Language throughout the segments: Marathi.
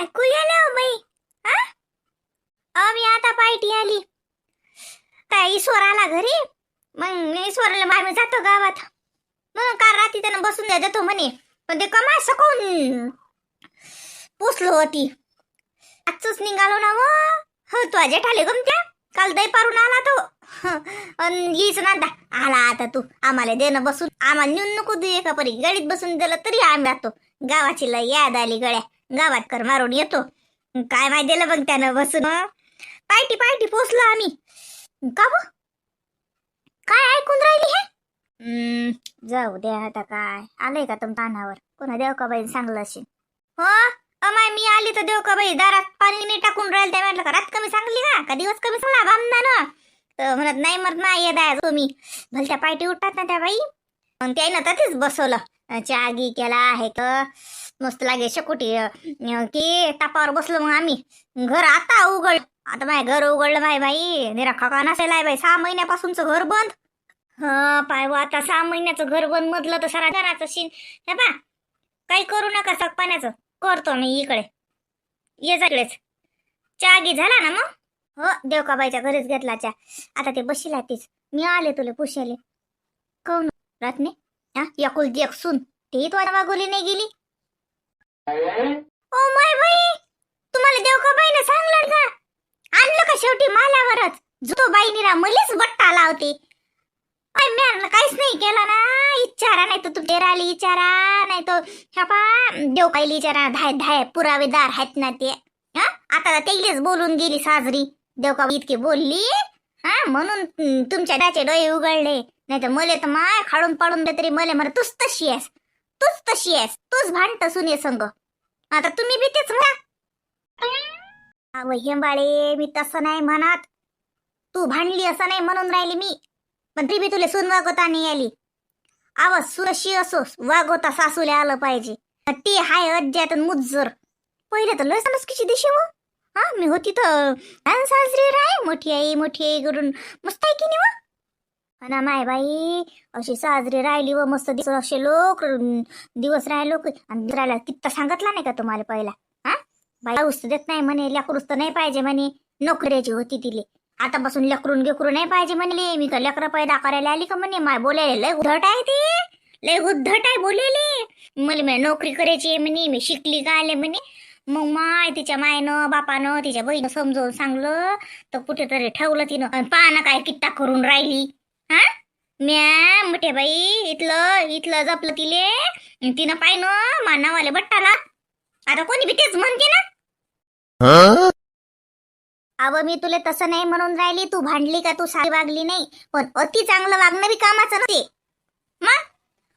ऐकू गेलं हो बाई हा मी आता पायटी आली. काय ईश्वर आला घरी. मग ईश्वराला मारून जातो गावात. मग काल रात्री त्यानं बसून द्या देतो म्हणे. पण ते कमा सकून पोचलो होती. आजच निघालो ना व. हो तू जेठाले गमत्या. काल दही पारून आला तो. अन येईच ना आला आता तू. आम्हाला देणं बसून. आम्हाला नेऊन नको दे एका परी गाडीत बसून दिलं तरी आम्ही राहतो गावाची लय याद आली गळ्या. गावात कर मारून येतो. काय माहिती दिलं मग त्यानं बसून? पायटी पायटी पोचलो आम्ही. का ब? काय ऐकून राहिली हे? जाऊ द्या आता काय. आलंय का तुम कानावर? कोणा देव का बाई सांगलं असेल. हो? अमाय मी आली तर देव का बाई दारात पाणी नाही टाकून राहील त्या म्हटलं का रात कमी सांगली का का दिवस कमी सांगला? बामना ना म्हणत नाही मरत नाही येत तुम्ही. भलत्या पायटी उठतात ना त्या बाई. मग त्यानं तसेच बसवलं. चहा गी केला आहे तर मस्त लागे शकुटी की तापावर बसलो मग आम्ही. घर आता उघड आता माय घर उघडलं माय बाई. निरा खका नसेल आहे बाई. सहा महिन्यापासूनच घर बंद. हा पाय आता सहा महिन्याचं घर बंद मधलं तर सारा घराचं शिन. हे पा काही करू नका सग पाण्याचं. करतो मी इकडे. ये जा इकडेच. चहा गी झाला ना मग? हो देवकाबाईच्या घरीच घेतला चा आता ते बशीला तीच. मी आले तुला पुशाले. कोण रत्ने? हा एकुलती एक सून. तेही तो आता नाही गेली? ओ माय बाई तुम्हाला देवकाबाईनं सांगलं का? आणलं का शेवटी माल्यावरच? जो बाईनीरा मलीच बट्टा लावते. अय म्यानं काहीच नाही केलं ना. इचारा नाही तर तू डेराली इचारा नाही तो ह्यापा देव पाहिली इचारा धाय धाय पुरावेदार आहेत ना ते. हा? आता तेलेच बोलून गेली साजरी. देवका इतकी बोलली? हा? म्हणून तुमच्या डाचे डोळे उघडले. नाही तर मले तर माय खाडून पाडून दे तरी मले म्हणा तूच तशी आहेस. तूच तशी आहेस. तूच भांडत सुने संग आता तुम्ही बी तेच म्हणा. अव हेंबाळे मी तसं नाही म्हणत. तू भांडली असं नाही म्हणून राहिली मी. पण ती बी तुला सून वागवता नाही आली आवाज सुरशी असो वागवता सासूला आलं पाहिजे. ती हाय अज्जात मुज्जर. पहिले तर लय समज दिशी मग हा मी होती तर साजरी राय मोठी आई मोठी आई करून मस्त आहे की नाही मग? ना माय बाई अशी साजरी राहिली व मस्त दिवस असे लोक दिवस राहिले लोक. आणि राहिला कित्ता सांगितला नाही का तुम्हाला पहिला? हा? बाई उस्त देत नाही म्हणे लेकरूच तर नाही पाहिजे म्हणे. नोकऱ्याची होती तिले. आतापासून लेकरून गेकरू नाही पाहिजे म्हणले. मी का लेकरं पैदा करायला आली का म्हणे? माय बोलायला लय उद्धट आहे ते. लय उद्धट आहे बोलेली मला मी नोकरी करायची आहे म्हणे. मी शिकली का आले म्हणे. मग माय तिच्या मायनं बापानं तिच्या बहिणं समजावून सांगलं. तर कुठेतरी ठेवलं तिनं. आणि पाहणं काय किट्टा करून राहिली. हा? म्या मोठे बाई इथलं इथलं जपलं तिले. तिनं पाहिनं मा नावाले बट्टाला. आता कोणी बी तेच म्हणते ना? अव मी तुला तसं नाही म्हणून राहिली. तू भांडली का? तू सारी वागली नाही. पण अति चांगलं वागणं बी कामाचं नव्हते मग?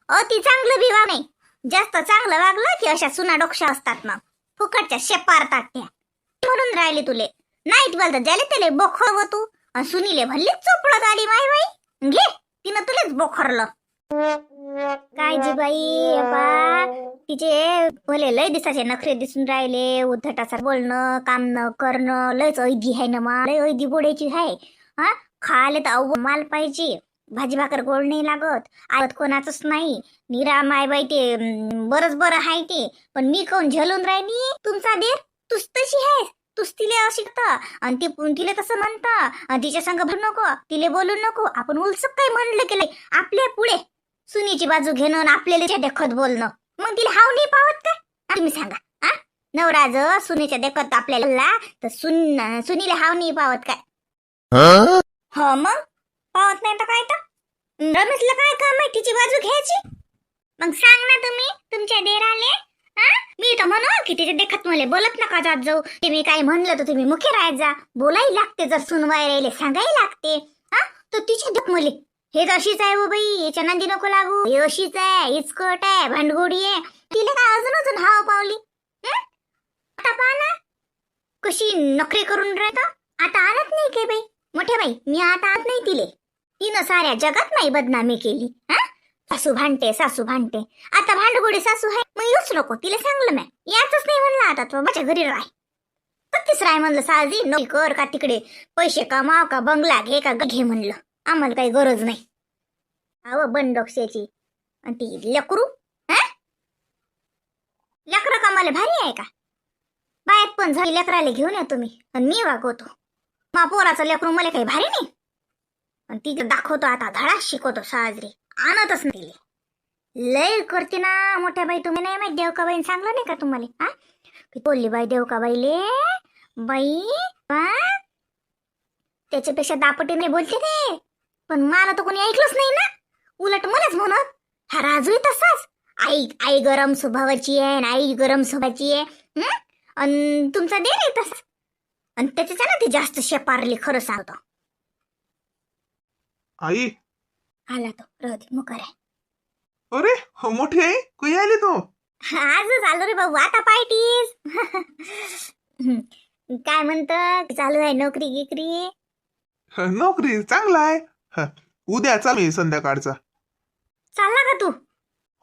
अति चांगलं बी वाग नाही जास्त चांगलं वागलं की अशा सुना डोक्षा असतात मग. फुकटच्या शेपारतात त्या म्हणून राहिली तुले. नाईट बोलतात ज्याले त्याला बोखर व तू. आणि सुनीले भल्लीच चोपडत आली माय बाई. घे तिनं तुलेच बोखरलं. काय जी बाई बा तिचे भले लय दिसाचे नखरे दिसून राहिले उद्धटासार बोलणं काम न करणं लयच ऐदी आहे ना मा लय ऐदी बोडायची आहे हा? खाले तर अव माल पाहिजे. भाजी भाकर गोड नाही लागत आवत कोणाचंच नाही. निरा माय बाई ते बरच बरंच बरं आहे ते. पण मी कोण झलून राहिली तुमचा देर तूच तशी आहेस तूच तिले अशी आणि ती तिले तसं म्हणता आणि तिच्या संग भर नको तिले बोलू नको आपण उलसक काय म्हणलं केलंय आपल्या पुढे. सुनीची बाजू घेणं आणि आपल्याला देखत बोलणं. मग तिला हाव नाही पावत का हा, तुम्ही सांगा हा नवरा जर सुनीच्या देखत आपल्याला तर सुन सुनीला हाव नाही पावत काय? हो मग? पावत नाही तर काय तर? रमेशला काय काम आहे तिची बाजू घ्यायची? मग सांग ना तुम्ही तुमच्या देराले मी तर म्हणू की तिथे देखत मला बोलत नका जात जाऊ. तुम्ही काय म्हणलं तर तुम्ही मुखे राहत जा. बोलाही लागते जर सुनवाय राहिले सांगायला लागते. हा? तर तिच्या देख मुले. हे तर अशीच आहे हो बाई याच्या नांदी नको लागू. हे अशीच आहे इचकट आहे भांडगोडी आहे. तिला काय अजून अजून हाव पावली? आता पहा ना. कशी नखरे करून राहता आता आणत नाही के बाई. मोठ्या बाई मी आता आणत नाही तिले. तिनं साऱ्या जगात नाही बदनामी केली. हा? सासू भांडते सासू भांडते. आता भांडगुडी सासू आहे मग येऊच नको तिला सांगलं मी याच नाही म्हणलं आता तो माझ्या घरी राह कत्तीच राय म्हणलं साजी नोकरी कर का तिकडे? पैसे कमाव का बंगला घे का घे म्हणलं. आम्हाला काही गरज नाही. अव बंडोक्षाची आणि ती लेकरू लेकरं कामाला भारी आहे का? बाया पण झाली लेकराला घेऊन या तुम्ही. आणि मी वागवतो. मा पोराचं लेकरू मला काही भारी नाही. आणि तिथं दाखवतो आता धडा शिकवतो साजरी आणतच नाही. लय करते ना मोठ्या बाई तुम्ही. नाही माहीत देवकाबाईने सांगलं नाही का तुम्हाला? हा? बोलली बाई देवकाबाईले बाई बा त्याच्यापेक्षा दापटी नाही बोलते ते पण मला तर कोणी ऐकलंच नाही ना. उलट मलाच म्हणत हा राजूही तसाच. आई आई गरम स्वभावाची आहे आणि आई गरम स्वभावाची आहे. हं? अन तुमचा दे नाही तसा आणि त्याच्याच्या ना ते जास्त शेपारले खरं सांगतो. आई आला तो. रहती मुकर आहे. अरे मोठी आई? कुई आली तू? आजच आलो रे भाऊ. आता पार्टीस काय म्हणत? चालू आहे नोकरी गिकरी. नोकरी चांगला आहे. ह, उद्या चालू आहे संध्याकाळचा. चालला का तू?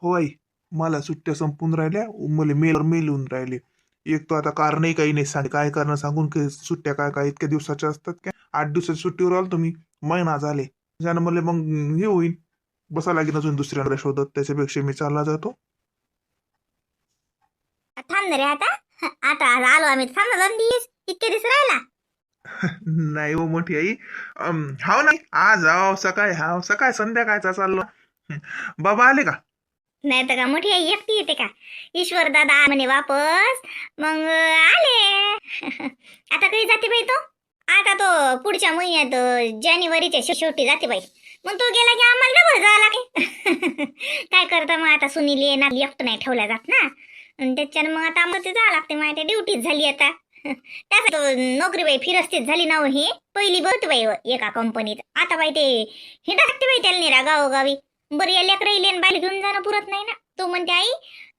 हो आई मला सुट्ट्या संपून राहिल्या. मला मेल मेल येऊन राहिले. एक तो आता कारणही काही नाही. सांग काय करणं सांगून की सुट्ट्या काय काय इतक्या दिवसाच्या असतात काय? आठ दिवसाच्या सुट्टीवर आलो तुम्ही महिना झाले. ज्यानं मला मग हे होईल. बसा लागेल अजून दुसऱ्यांना शोधत त्याच्यापेक्षा मी चालला जातो. थांब ना रे आता. आता आलो आम्ही. थांब ना दोन दिवस. इतके दिवस राहिला. नाही हो मोठी आई. अम, हाव नाही आज हाव सकाळी हाव. सकाळ संध्याकाळचा चाललो. बाबा आले का? नाही तर का मोठी आई एकटी येते का? ईश्वर दादा म्हणे वापस. मग आले. आता कधी जाते बाई तो? आता तो पुढच्या महिन्यात जानेवारीच्या शेवटी जाते बाई. मग तो गेला की आम्हाला डबल जावं लागे काय करता मग आता सुनील येणार एकटं नाही ठेवल्या जात ना. आणि त्याच्यानं मग आता आम्हाला ते जावं लागते माझ्या ड्युटीच झाली आता. त्याचा नोकरी बाई फिरस्तीच झाली ना हो पहिली बघते बाई हो, एका कंपनीत आता बाई ते हे टाकते बाई त्याला निरा गावोगावी बरं या लेकर लेन बाहेर घेऊन जाणं पुरत नाही ना. तो म्हणते आई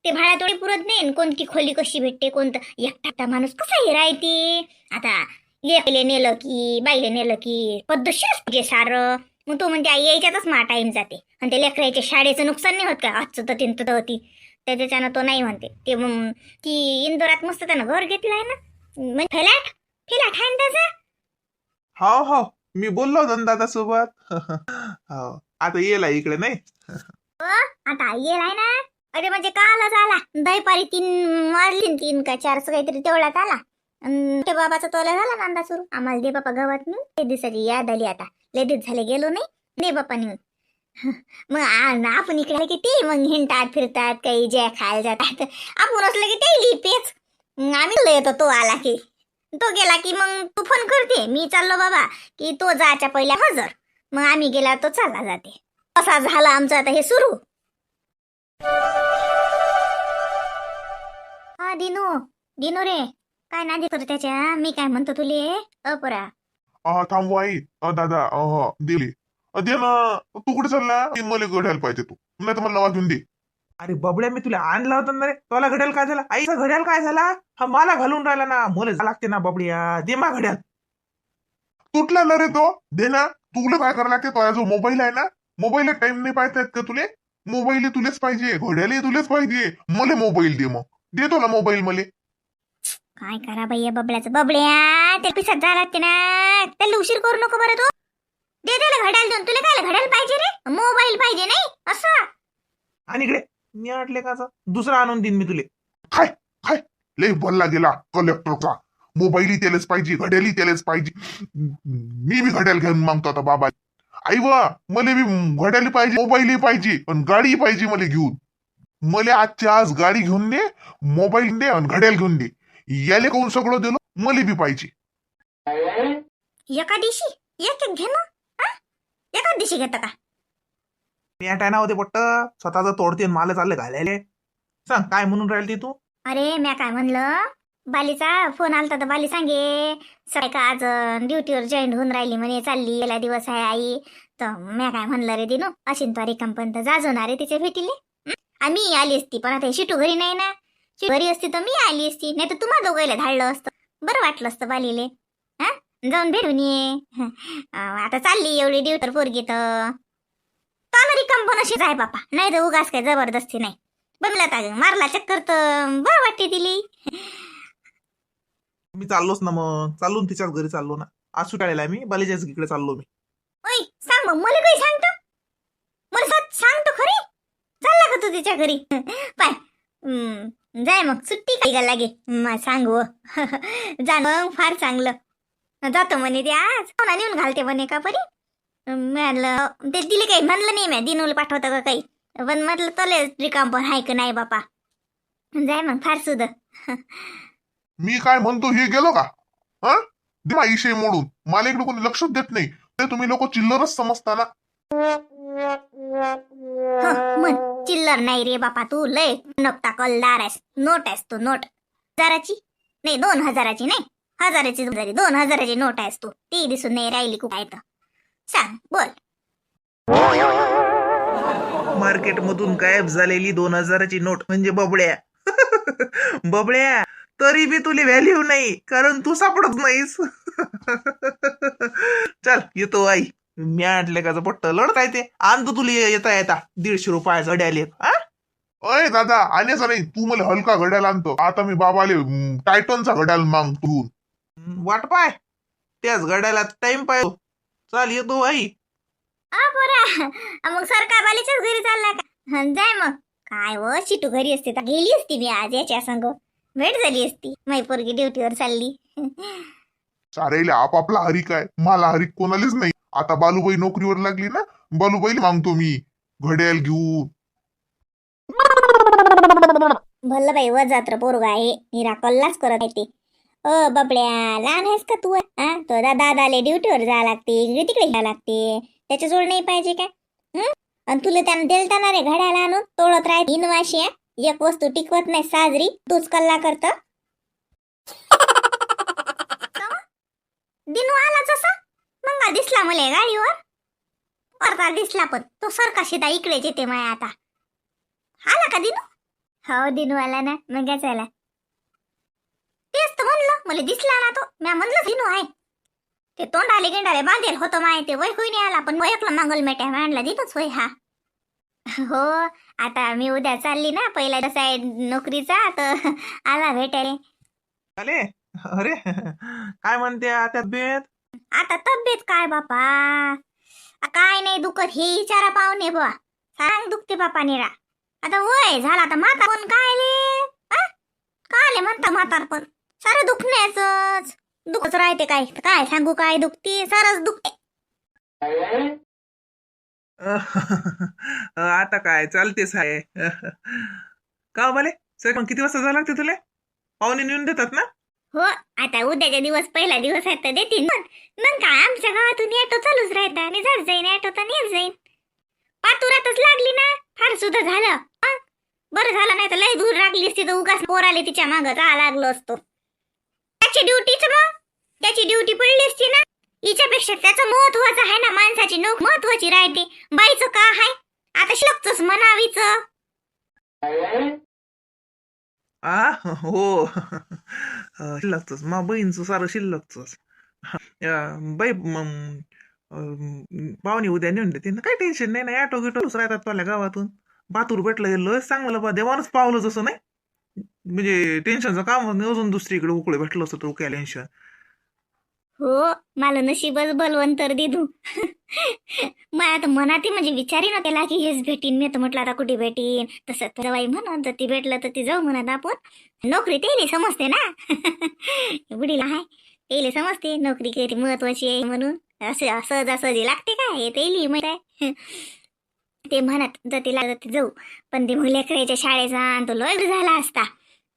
ते भाड्या तोडी पुरत नाही कोणती खोली कशी भेटते कोणतं? एकटा माणूस कसा हे राहते? आता लेकले नेलं की बाईले नेलं की पद्धतशीरच पाहिजे सारं. मग तो म्हणते आई यायच्यातच मा टाइम जाते. आणि ते लेकराच्या शाळेचं नुकसान नाही होत का? आजचं तर तिथं तर होती त्याच्यानं तो नाही म्हणते. ते मग ती इंदोरात मस्त त्यानं घर घेतलं आहे ना. मग फ्लॅट फ्लॅट आहे ना त्याचा? हो हो. मी बोललो होतो ना दादा सोबत हो. आता येला इकडे नाही? आता येईल आहे ना. अरे म्हणजे कालच आला. दहीपारी तीन न तीन का चारचं काहीतरी तेवढ्यात आला. ते बाबाचा तोला झाला नांदा सुरू. आम्हाला दे बापा गावात नेऊन ते दिसाची याद आली आता. लेडीज झाले गेलो नाही. दे बापा नेऊन. मग आ- आपण इकडे की ते मग हिंडतात फिरतात काही जे खायला जातात. आपण असलं की ते लिपेच मग आम्ही येतो तो आला की. तो गेला की मग तू फोन करते. मी चाललो बाबा की तो जायच्या पहिल्या हजर. मग आम्ही गेला तो चालला जाते. असा झाला आमचं आता हे सुरू? हा दिनू. दिनू रे. काय नादी करतो त्याच्या मी काय म्हणतो तुले? अपुरा हा थांबू आई. अ दादा अह दिली. अ, दे ना. तू कुठे चालला? तीन मुले घड्याल पाहिजे तू. नाही तर मला नवा घेऊन दे. अरे बबड्या मी तुला आणला होता ना रे. तुला घड्याल काय झाला? आईचा घड्याल काय झाला? हा मला घालून राहिला ना. मला जा लागते ना बबड्या. दे मा घड्याल. तुटला ना रे तो? दे ना. तुला काय करायला लागते? तो जो मोबाईल आहे ना? मोबाईलला टाइम नाही पाहतात का तुले? मोबाईल तुलेच पाहिजे. घड्याला तुलेच पाहिजे. मला मोबाईल दे मग. देतो ना मोबाईल मले. काय करा बाई या बबड्याचं? बबड्या ते पिसात जा लागते ना. त्याला उशीर करू नको बरं तू. दे त्याला घड्याल देऊन. तुला काय घड्याल पाहिजे रे? मोबाईल पाहिजे नाही? असं. आणि इकडे. मी आटले का असं? दुसरा आणून देईन मी तुले. खाय खाय लय बोलला गेला कलेक्टरचा मोबाईलही त्यालाच पाहिजे घड्यालही त्यालाच पाहिजे. मी बी घड्याल घेऊन मागतो आता बाबा. आई वा मला बी घड्याली पाहिजे मोबाईलही पाहिजे पण गाडी पाहिजे मला घेऊन. मला आजच्या आज गाडी घेऊन दे मोबाईल दे आणि घड्याल घेऊन दे. याले कोण सगळं दिलं मला बी पाहिजे. एका दिवशी? एक एक घे ना. हा? एका दिवशी घेतं का? मी आटायना होते पट्ट स्वतःच तोडते आणि मला चालले घालायले. सांग काय म्हणून राहिली तू अरे म्या काय म्हणलं? बालीचा फोन आलता तर बाली सांगे सकाळी का आज ड्युटीवर जॉईन होऊन राहिली म्हणे चालली गेला दिवस आहे आई. तर म्या काय म्हणलं रे दिनू अशी तो रिकंपन तर जाजवणार रे तिच्या भेटीले. हं? आम्ही आली असती पण आता हे शिटू घरी नाही ना. शिटू घरी असती तर मी आली असती नाही तर तुम्हा दोघायला धाडलं असतं. बरं वाटलं असतं बालीले. हा? जाऊन भेटून ये. आता चालली एवढी ड्युटर पोरगी तर. रिकंपन अशीच आहे बापा. नाही तर उगाच काय जबरदस्ती नाही. बनला तर मारला चक्कर तर. बरं वाटते तिली. मी चाललोच ना मग. चालून तिच्याच घरी चाललो ना. आज सुटायला आहे मी. बालीच्याच इकडे चाललो मी. ओय सांग मग मला काही सांगतो? मला सांगतो खरी? चालला का तू तिच्या घरी? पाय. जाय मग सुट्टी काय का लागे. मा सांगू. जा मग फार चांगलं. जातो म्हणे ते आज. कोणा नेऊन घालते म्हणे का परी? म्हणलं ते दिले काही? म्हणलं नाही म्या दिनूला पाठवतं का काही? पण म्हटलं तले रिकाम पण हाय का नाही बापा? जाय मग फार सुद मी काय म्हणतो हे गेलो का? हा? दे ना इशे मोडून. मला इकडे कोणी लक्षच देत नाही. ते तुम्ही लोक चिल्लरच समजता ना मग चिल्लर नाही रे बापा तू लय नपता कलदार आहेस. नोट आहेस तू नोट. हजाराची? नाही दोन हजाराची नाही. हजाराची दोन हजाराची नोट आहेस तू. ती दिसून नाही राहिली खूप तर. सांग बोल. मार्केट मधून गायब झालेली दोन हजाराची नोट म्हणजे बबड्या. बबड्या तरी बी तुला व्हॅल्यू नाही कारण तू सापडत नाहीस. चल येतो आई. मी आणले का पट्ट लढताय ते. आणतो तुला येता येता. दीडशे रुपयाचा डॅले हा? अय दादा आण्याचा नाही. तू मला हलका घड्याल आणतो. आता मी बाबाले टायटनचा घड्याल मागतो. वाट पाय. त्याच गाड्याला टाइम पाय. चाल येतो बरा मग सरकार बालीच्याच घरी चालला का? हं, जाय मग. काय व चिटू घरी असते तर. गेली असती मी आज याच्या संग. भेट झाली असती. माई पोरगी ड्युटीवर चालली. सारेले आपापला हरिक आहे. मला हरिक कोणालाच नाही. आता बालूबाई नोकरीवर लागली ना बालूबाईला मागतो मी घड्याल घेऊन. भल्ल बाई व जात्र पोरगा आहे निरा कल्लाच करत आहे ते. अ बबड्या लहान आहेस का तू? हा तो दादाले ड्युटीवर जा लागते इकडे तिकडे घ्या लागते. त्याच्या जोड नाही पाहिजे का हम्म आणि तुला त्यानं देलताना रे घड्याला आणून तोडत राहत तीन आहे. एक वस्तू टिकवत नाही साजरी तूच कल्ला करत. दिनू आला जसा मग दिसला मला गाडीवर. परता दिसला पण तो सरका शिदा इकडेच येते माया आता. आला का दिनू? हो दिनू आला ना मग आला. तेच तर म्हणलं मला दिसला ना तो. म्या म्हणलं दिनू आहे. ते तोंडाले गेंडाले बांधेल होतं माय ते वय होई नाही आला पण वयकला मंगल मेट्या मांडला दिनूच होय हा. हो आता मी उद्या चालली ना पहिला जसा आहे नोकरीचा तर आला भेटायला. अरे काय म्हणते आता बेत? आता तब्येत काय बापा? काय नाही दुखत हे विचारा पाहुणे बुवा. सांग दुखते बापा निरा. आता वय झाला आता माता पण काय ले काय म्हणता म्हातार पण सारं दुखण्याच दुखच राहते काय. काय सांगू काय दुखते? सारच दुखते. आता काय चालते साय का हो बोले? सर मग किती वाजता जावं लागते तुला? पाहुणे नेऊन देतात ना? हो आता उद्याच्या दिवस पहिला दिवस आहे तर देतील मग मग काय आमच्या गावातून ऑटो चालूच राहता आणि झाड जाईन ऑटो तर नेत जाईन. पातुरातच लागली ना फार सुद्धा झालं. मग बरं झालं नाही तर लय दूर लागली असती तर उगाच पोर आले तिच्या मागं जा लागलो असतो. त्याची ड्युटीच मग? त्याची ड्युटी पडली असती ना? हिच्यापेक्षा त्याचं महत्वाचं आहे ना माणसाची नोक महत्वाची राहते. बाईचं का आहे आता शिकतोच म्हणावीच. आ हो शिल्लकच मा बहीणचं सारं शिल्लकच बाई मग पाहुणे उद्या नेऊन देते ना काही टेन्शन नाही ना ॲटो गिटोच राहतात पहिल्या गावातून बातूर भेटलं गेलं चांगलं बा देवानच पावलं जसं नाही म्हणजे टेन्शनचं काम अजून दुसरीकडे उकळे भेटलं असतं तर टेन्शन हो मला नशीबच बलवंतर दिदू मग आता मनात म्हणजे विचारी ना त्याला की हेच भेटीन. मी तर म्हटलं आता कुठे भेटीन? तसं तर बाई म्हणत जर ती भेटलं तर ती जाऊ म्हणत आपण. नोकरी तेले समजते ना. बुडीला हाय तेले समजते नोकरी किती महत्वाची आहे म्हणून. असं सहजासहजी लागते काय हे तेली माहीत आहे. ते म्हणत जर तिला जाते जाऊ. पण ते मग लेकराच्या शाळेचा आणि तो लय झाला असता.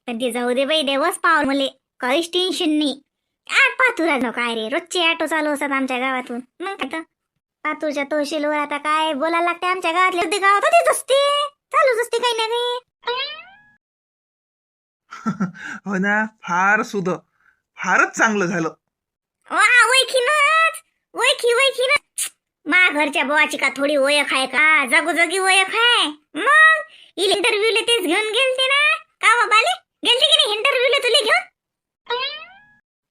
पण ते जाऊ दे बाई देवच पाव मले काहीच टेन्शन नाही. आठ पाहतो नो काय रे रोजचे ऑटो चालू असतात आमच्या गावातून. मग काय तर पातूरच्या तहसीलवर आता काय? बोलायला लागते आमच्या गावातले अर्धे गावात तेच असते. चालूच असते काही ना काही. हो ना फार सुध. फारच चांगलं झालं. वा वैखीनच वैखी वैखीनच मा घरच्या बुवाची का थोडी ओळख आहे का? जागोजागी ओळख आहे. मग? इंटरव्ह्यूला तेच घेऊन गेलते ना? का बाबाले गेलते की नाही इंटरव्ह्यूला तुला घेऊन?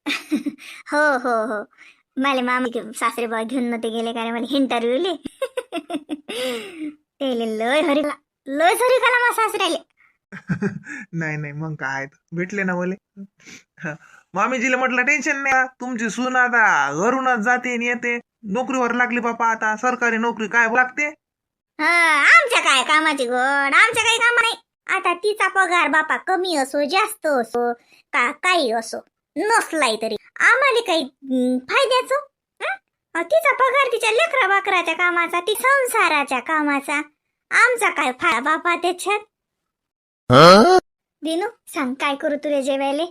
हो हो हो. मला मामा सासरे बाबा घेऊन नव्हते गेले कारण मला इंटरव्ह्यूले ते लय हरी लय हरी काला मा सासऱ्याले. नाही नाही मग काय भेटले ना बोले. मामीजीला म्हटलं टेन्शन नाही. तुमची सून आता घरूनच जाते आणि येते. नोकरीवर लागली बापा आता. सरकारी नोकरी काय लागते? हा आमच्या काय कामाची गोड आमच्या काही काम नाही. आता तिचा पगार बापा कमी असो जास्त असो का काही असो. नसलाय तरी. आम्हाला काही हं, फायद्याचं? हं? तिचा पगार तिच्या लेकरा बाकराच्या कामाचा ती संसाराच्या कामाचा. आमचा काय फायदा बापा त्याच्यात? दिनू सांग काय करू तुला जेवायले?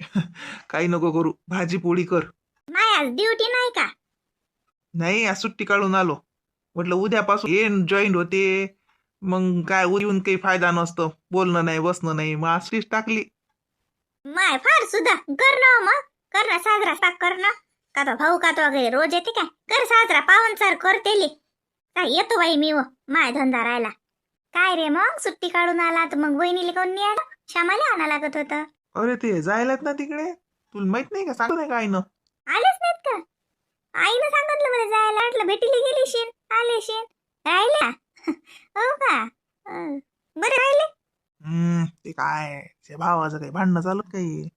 काही नको करू भाजी पोळी कर. नाही आज ड्युटी नाही का? नाही आज सुट्टी काढून आलो. म्हटलं उद्यापासून ये जॉईंट होते. मग काय येऊन काही फायदा नसतो. बोलणं नाही बसणं नाही. मग आज टाकली. माय फार सुद्धा. कर ना मग. कर ना साजरा साक कर ना. का तो भाऊ का तो वगैरे रोज येते काय? कर साजरा पाहुणचार करतेले काय येतो बाई मी व माय धंदा राहिला. काय रे मग? सुट्टी काढून आला तर मग वहिनीला कोण नाही आला श्यामाला आणा लागत होतं. अरे ते जायलात ना तिकडे? तुला माहीत नाही का? सांगतो नाही काय ना आलेच नाहीत का? आईनं सांगितलं मला जायला. म्हटलं भेटीला गेली शेन आले शेन. राहिल्या हो का? अं, बरं राहिले. हम्म ते काय? ते भावाचं काही भांडणं चालू काही